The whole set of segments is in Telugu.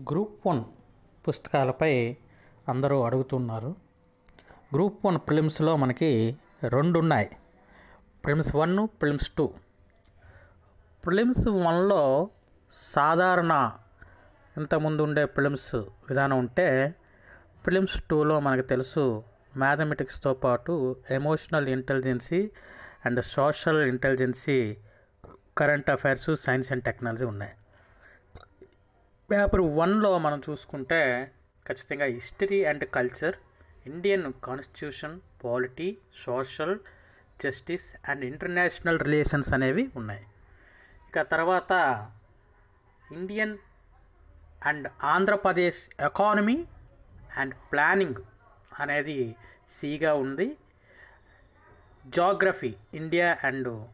గ్రూప్ వన్ పుస్తకాలపై అందరూ అడుగుతున్నారు. గ్రూప్ వన్ ఫిలిమ్స్లో మనకి రెండు ఉన్నాయి films one films two. Prelims వన్లో సాధారణ ఇంతకుముందు ఉండే ఫిలిమ్స్ విధానం ఉంటే ఫిలిమ్స్ టూలో మనకు తెలుసు మ్యాథమెటిక్స్తో పాటు emotional intelligence and social intelligence current affairs science and technology ఉన్నాయి. పేపర్ వన్లో మనం చూసుకుంటే ఖచ్చితంగా history and culture Indian constitution polity social justice and international relations అనేవి ఉన్నాయి. ఇక తర్వాత Indian and Andhra Pradesh economy and planning అనేది సిగా ఉంది. Geography India and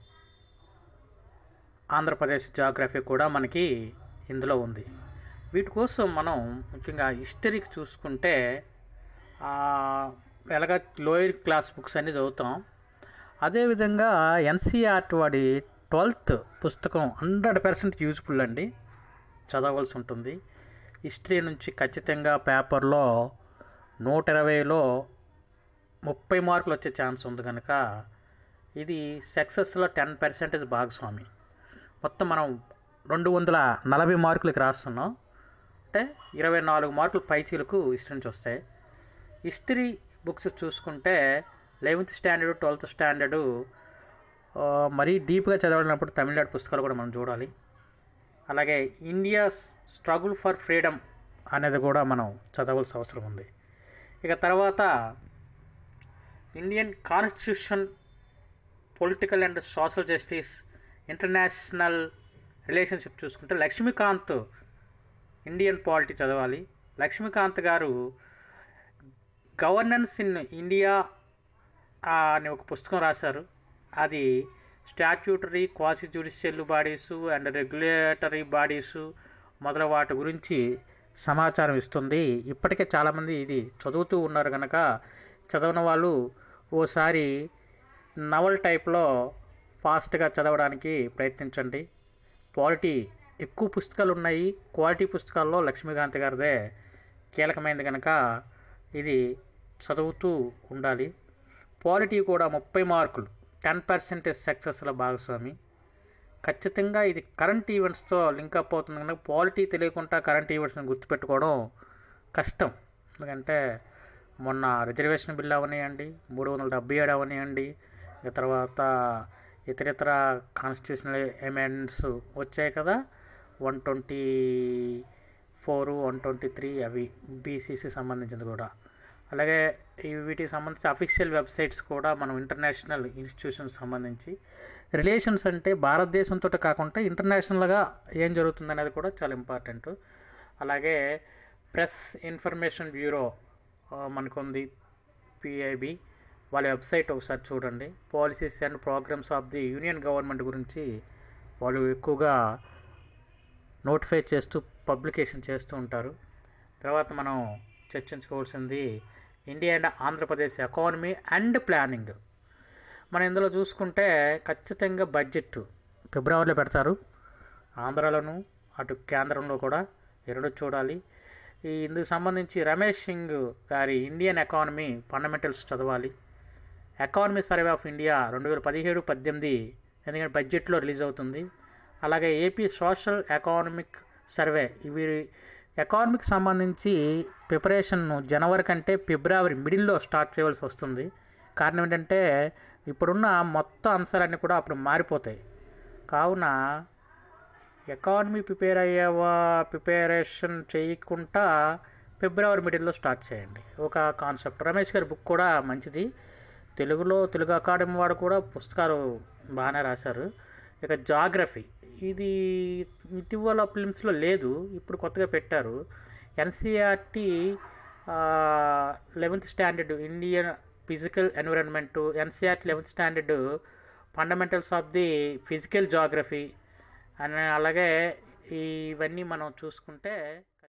Andhra Pradesh geography కూడా మనకి ఇందులో ఉంది. వీటి కోసం మనం ముఖ్యంగా హిస్టరీకి చూసుకుంటే ఎలాగ లోయర్ క్లాస్ బుక్స్ అన్నీ చదువుతాం. అదేవిధంగా ఎన్సీఆర్టీ వాడి ట్వెల్త్ పుస్తకం హండ్రెడ్ పర్సెంట్ యూజ్ఫుల్ అండి. చదవలసి ఉంటుంది. హిస్టరీ నుంచి ఖచ్చితంగా పేపర్లో నూట ఇరవైలో ముప్పై మార్కులు వచ్చే ఛాన్స్ ఉంది కనుక ఇది సక్సెస్లో టెన్ పర్సెంటేజ్ భాగస్వామి. మొత్తం మనం రెండు వందల నలభై మార్కులకి రాస్తున్నాం. అంటే ఇరవై నాలుగు మార్కులు పైచీలకు హిస్టరీ నుంచి వస్తాయి. హిస్టరీ బుక్స్ చూసుకుంటే లెవెన్త్ స్టాండర్డ్ ట్వెల్త్ స్టాండర్డు మరీ డీప్గా చదవాలన్నప్పుడు తమిళనాడు పుస్తకాలు కూడా మనం చూడాలి. అలాగే ఇండియా స్ట్రగుల్ ఫర్ ఫ్రీడమ్ అనేది కూడా మనం చదవాల్సిన అవసరం ఉంది. ఇక తర్వాత Indian constitution political and social justice international relationship చూసుకుంటే లక్ష్మీకాంత్ ఇండియన్ పాలిటీ చదవాలి. లక్ష్మీకాంత్ గారు గవర్నెన్స్ ఇన్ ఇండియా అని ఒక పుస్తకం రాశారు. అది statutory quasi judicial bodies and regulatory bodies మొదల వాటి గురించి సమాచారం ఇస్తుంది. ఇప్పటికే చాలామంది ఇది చదువుతూ ఉన్నారు కనుక చదవని వాళ్ళు ఓసారి నవల్ టైప్లో ఫాస్ట్గా చదవడానికి ప్రయత్నించండి. పాలిటీ ఎక్కువ పుస్తకాలు ఉన్నాయి క్వాలిటీ పుస్తకాల్లో లక్ష్మీకాంత్ గారిదే కీలకమైనది కనుక ఇది చదువుతూ ఉండాలి. క్వాలిటీ కూడా ముప్పై మార్కులు. టెన్ పర్సెంటేజ్ సక్సెస్ల భాగస్వామి. ఖచ్చితంగా ఇది కరెంట్ ఈవెంట్స్తో లింక్ అప్ అవుతుంది కనుక క్వాలిటీ తెలియకుండా కరెంట్ ఈవెంట్స్ని గుర్తుపెట్టుకోవడం కష్టం. ఎందుకంటే మొన్న రిజర్వేషన్ బిల్ అవనివ్వండి మూడు వందల డెబ్బై ఏడు అవనివ్వండి తర్వాత ఇతరితర కాన్స్టిట్యూషనల్ అమెండ్మెంట్స్ వచ్చాయి కదా. One twenty four one twenty three అవి బీసీసీ సంబంధించింది కూడా. అలాగే వీటికి సంబంధించి అఫీషియల్ వెబ్సైట్స్ కూడా మనం ఇంటర్నేషనల్ ఇన్స్టిట్యూషన్స్ సంబంధించి రిలేషన్స్ అంటే భారతదేశంతో కాకుండా ఇంటర్నేషనల్గా ఏం జరుగుతుంది అనేది కూడా చాలా ఇంపార్టెంట్ అలాగే ప్రెస్ ఇన్ఫర్మేషన్ బ్యూరో మనకుంది పిఐబి వాళ్ళ వెబ్సైట్ ఒకసారి చూడండి. Policies and programmes of the union government గురించి వాళ్ళు ఎక్కువగా నోటిఫై చేస్తూ పబ్లికేషన్ చేస్తూ ఉంటారు. తర్వాత మనం చర్చించుకోవాల్సింది India and Andhra Pradesh economy and planning. మనం ఇందులో చూసుకుంటే ఖచ్చితంగా బడ్జెట్ ఫిబ్రవరిలో పెడతారు. ఆంధ్రాలోను అటు కేంద్రంలో కూడా ఎరడు చూడాలి. ఈ ఇందుకు సంబంధించి రమేష్ సింగ్ గారి ఇండియన్ ఎకానమీ ఫండమెంటల్స్ చదవాలి. ఎకానమీ సర్వే ఆఫ్ ఇండియా రెండు వేల పదిహేడు పద్దెనిమిది ఎందుకంటే బడ్జెట్లో రిలీజ్ అవుతుంది. అలాగే ఏపీ సోషల్ ఎకానమిక్ సర్వే ఇవి ఎకానమీకి సంబంధించి ప్రిపరేషన్ను జనవరి కంటే ఫిబ్రవరి మిడిల్లో స్టార్ట్ చేయవలసి వస్తుంది. కారణం ఏంటంటే ఇప్పుడున్న మొత్తం అంశాలన్నీ కూడా అప్పుడు మారిపోతాయి. కావున ఎకానమీ ప్రిపేర్ అయ్యేవా ప్రిపరేషన్ చేయకుండా ఫిబ్రవరి మిడిల్లో స్టార్ట్ చేయండి. ఒక కాన్సెప్ట్ రమేష్ గారి బుక్ కూడా మంచిది. తెలుగులో తెలుగు అకాడమీ వాడు కూడా పుస్తకాలు బాగానే రాశారు. ఇక జాగ్రఫీ ఇది ఇటీవల ఫిల్మ్స్లో లేదు ఇప్పుడు కొత్తగా పెట్టారు. NCERT eleventh standard Indian physical environment NCERT eleventh standard fundamentals of the physical geography అని అలాగే ఇవన్నీ మనం చూసుకుంటే